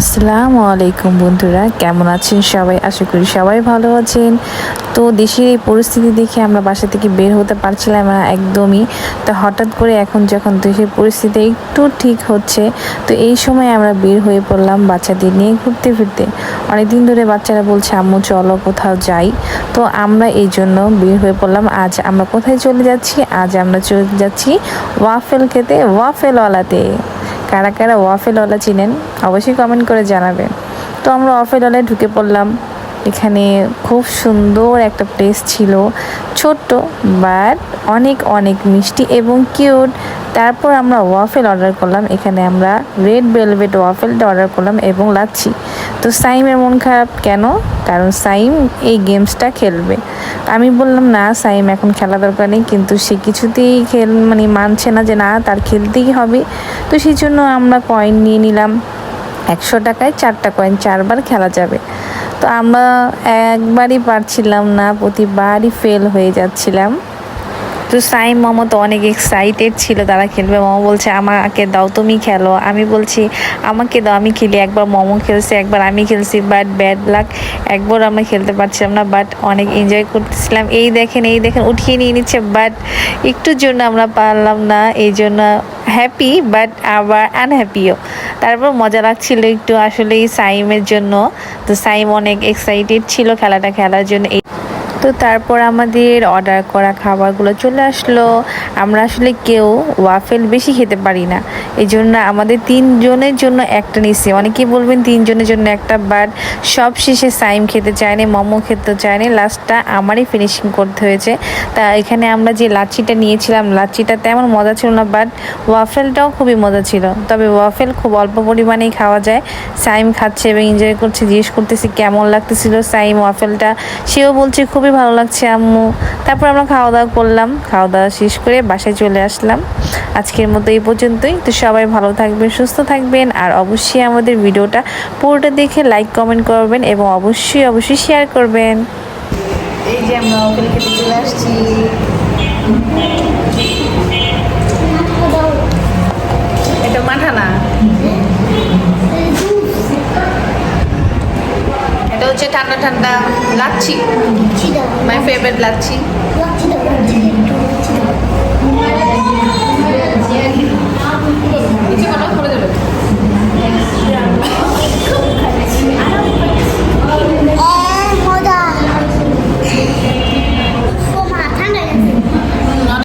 আসসালামু আলাইকুম বন্ধুরা, কেমন আছেন সবাই? আশা করি সবাই ভালো আছেন। তো দেশের এই পরিস্থিতি দেখে আমরা বাসা থেকে বের হতে পারছিলাম না একদমই। তো হঠাৎ করে এখন যখন দেশের পরিস্থিতি একটু ঠিক হচ্ছে, তো এই সময় আমরা বের হয়ে পড়লাম বাচ্চাদের নিয়ে ঘুরতে ফিরতে। অনেকদিন ধরে বাচ্চারা বলছে, আম্মু, চলো কোথাও যাই। তো আমরা এই জন্য বের হয়ে পড়লাম। আজ আমরা কোথায় চলে যাচ্ছি? আজ আমরা চলে যাচ্ছি ওয়াফেল খেতে, ওয়াফেলওয়ালাতে। কারা কারা ওয়াফেলওয়ালা চিনেন, অবশ্যই কমেন্ট করে জানাবেন। তো আমরা ওয়াফেলওয়ালায় ঢুকে পড়লাম। এখানে খুব সুন্দর একটা প্লেস ছিল। ছোট্ট বাট অনেক অনেক মিষ্টি এবং কিউট তারপর আমরা ওয়াফেল অর্ডার করলাম। এখানে আমরা রেড ভেলভেট ওয়াফেলটা অর্ডার করলাম এবং লাচ্ছি। তো সাইমের মন খারাপ কেন? কারণ সাইম এই গেমসটা খেলবে। আমি বললাম, না, সাইম এখন খেলা দরকার নেই। কিন্তু সে কিছুতেই খেল মানে মানছে না যে, না, তার খেলতেই হবে। তো সেই জন্য আমরা কয়েন নিয়ে নিলাম একশো টাকায় চারটা কয়েন চারবার খেলা যাবে। তো আমরা একবারই পারছিলাম না, প্রতিবারই ফেল হয়ে যাচ্ছিলাম। তো সাইম, মামা তো অনেক এক্সাইটেড ছিল, তারা খেলবে। মামা বলছে, আমাকে দাও, তুমি খেলো। আমি বলছি, আমাকে দাও, আমি খেলি। একবার মোমো খেলছে, একবার আমি খেলছি বাট ব্যাড লাক একবার আমরা খেলতে পারছিলাম না বাট অনেক এনজয় করতেছিলাম। এই দেখেন এই দেখেন, উঠিয়ে নিয়ে নিচ্ছে বাট একটুর জন্য আমরা পারলাম না, এই জন্য হ্যাপি বাট আবার আনহ্যাপিও তারপর মজা লাগছিল একটু আসলে সাইমের জন্য। তো সাইম অনেক এক্সাইটেড ছিল খেলাটা, খেলার জন্য। তো তারপর আমাদের অর্ডার করা খাবারগুলো চলে আসলো। আমরা আসলে কেউ ওয়াফেল বেশি খেতে পারি না। এই জন্য আমাদের তিনজনের জন্য একটা নিচ্ছি অনেকেই বলবেন তিনজনের জন্য একটা বাট সব শেষে সাইম খেতে চায়নি, মোমো খেতে চায়নি। লাস্টটা আমারই ফিনিশিং করতে হয়েছে। তা এখানে আমরা যে লাচ্ছিটা নিয়েছিলাম, লাচ্ছিটা তেমন মজা ছিল না বাট ওয়াফেলটাও খুবই মজা ছিল। তবে ওয়াফেল খুব অল্প পরিমাণেই খাওয়া যায়। সাইম খাচ্ছে এবং এনজয় করছে, জিজ্ঞেস করতেছি কেমন লাগতেছিল সাইম ওয়াফেলটা সেও বলছে খুবই ভালো লাগছে, আম্মু। তারপর আমরা খাওয়া দাওয়া করলাম। খাওয়া দাওয়া শেষ করে বাসায় চলে আসলাম। আজকের মতো এই পর্যন্তই। তো সবাই ভালো থাকবেন, সুস্থ থাকবেন, আর অবশ্যই আমাদের ভিডিওটা পুরোটা দেখে লাইক কমেন্ট করবেন এবং অবশ্যই অবশ্যই শেয়ার করবেন। এই যে আমরা চলে আসছি। হচ্ছে ঠান্ডা ঠান্ডা লাচ্ছি মাই ফেভারিট লাচ্ছি